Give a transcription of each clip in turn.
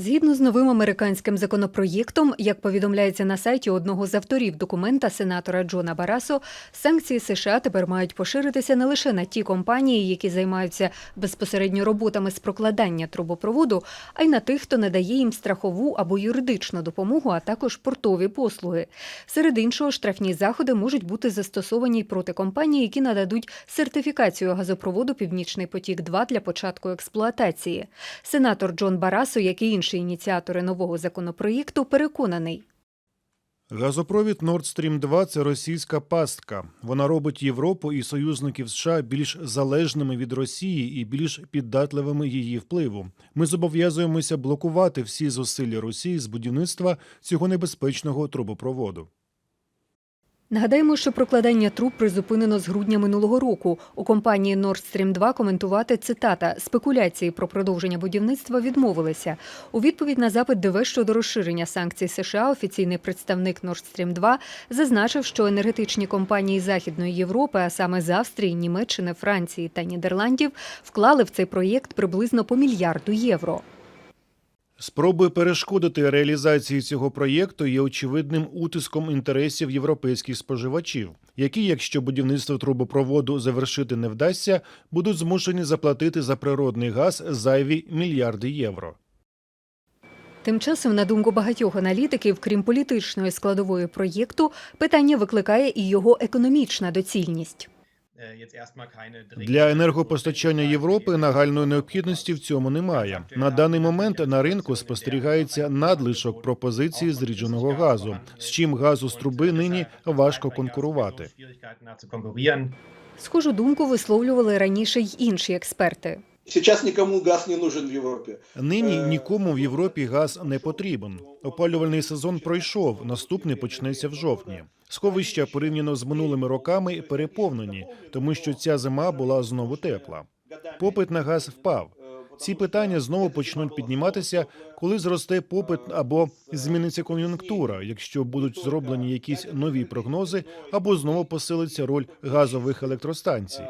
Згідно з новим американським законопроєктом, як повідомляється на сайті одного з авторів документа сенатора Джона Барасо, санкції США тепер мають поширитися не лише на ті компанії, які займаються безпосередньо роботами з прокладання трубопроводу, а й на тих, хто надає їм страхову або юридичну допомогу, а також портові послуги. Серед іншого, штрафні заходи можуть бути застосовані й проти компаній, які нададуть сертифікацію газопроводу Північний потік 2 для початку експлуатації. Сенатор Джон Барасо, як і інші ініціатори нового законопроєкту, переконаний. Газопровід Nord Stream 2 – це російська пастка. Вона робить Європу і союзників США більш залежними від Росії і більш піддатливими її впливу. Ми зобов'язуємося блокувати всі зусилля Росії з будівництва цього небезпечного трубопроводу. Нагадаємо, що прокладання труб призупинено з грудня минулого року. У компанії Nord Stream 2 коментувати цитата спекуляції про продовження будівництва відмовилися. У відповідь на запит ДВ щодо розширення санкцій США офіційний представник Nord Stream 2 зазначив, що енергетичні компанії Західної Європи, а саме з Австрії, Німеччини, Франції та Нідерландів, вклали в цей проєкт приблизно по мільярду євро. Спроби перешкодити реалізації цього проєкту є очевидним утиском інтересів європейських споживачів, які, якщо будівництво трубопроводу завершити не вдасться, будуть змушені заплатити за природний газ зайві мільярди євро. Тим часом, на думку багатьох аналітиків, крім політичної складової проєкту, питання викликає і його економічна доцільність. Для енергопостачання Європи нагальної необхідності в цьому немає. На даний момент на ринку спостерігається надлишок пропозиції зрідженого газу, з чим газу з труби нині важко конкурувати. Схожу думку висловлювали раніше й інші експерти. Сейчас никому газ не нужен в Европе. Нині нікому в Європі газ не потрібен. Опалювальний сезон пройшов. Наступний почнеться в жовтні. Сховища порівняно з минулими роками переповнені, тому що ця зима була знову тепла. Попит на газ впав. Ці питання знову почнуть підніматися, коли зросте попит або зміниться кон'юнктура, якщо будуть зроблені якісь нові прогнози, або знову посилиться роль газових електростанцій.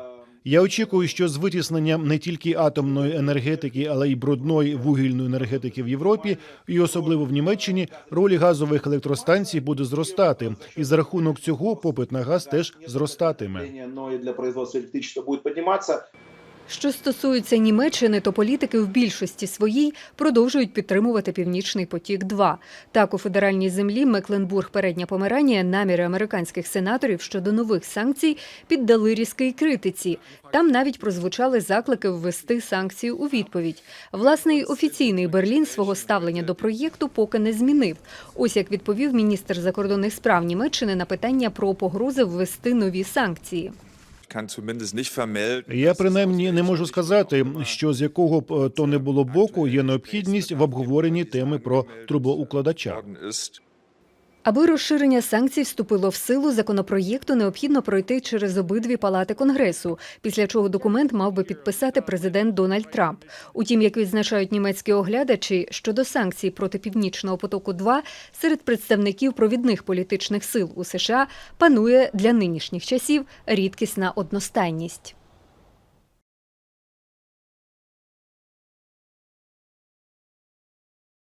Я очікую, що з витісненням не тільки атомної енергетики, але й брудної вугільної енергетики в Європі, і особливо в Німеччині, роль газових електростанцій буде зростати, і за рахунок цього попит на газ теж зростатиме. Для производства електричества буде подниматься. Що стосується Німеччини, то політики в більшості своїй продовжують підтримувати Північний потік. 2 так у федеральній землі Мекленбург, передня Померанія, наміри американських сенаторів щодо нових санкцій піддали різкій критиці. Там навіть прозвучали заклики ввести санкції у відповідь. Власне, й офіційний Берлін свого ставлення до проєкту поки не змінив. Ось як відповів міністр закордонних справ Німеччини на питання про погрози ввести нові санкції. Я принаймні не можу сказати, що з якого б е, то не було боку є необхідність в обговоренні теми про трубоукладача. Аби розширення санкцій вступило в силу, законопроєкту необхідно пройти через обидві палати Конгресу, після чого документ мав би підписати президент Дональд Трамп. Утім, як відзначають німецькі оглядачі, щодо санкцій проти північного потоку 2 серед представників провідних політичних сил у США панує для нинішніх часів рідкісна одностайність.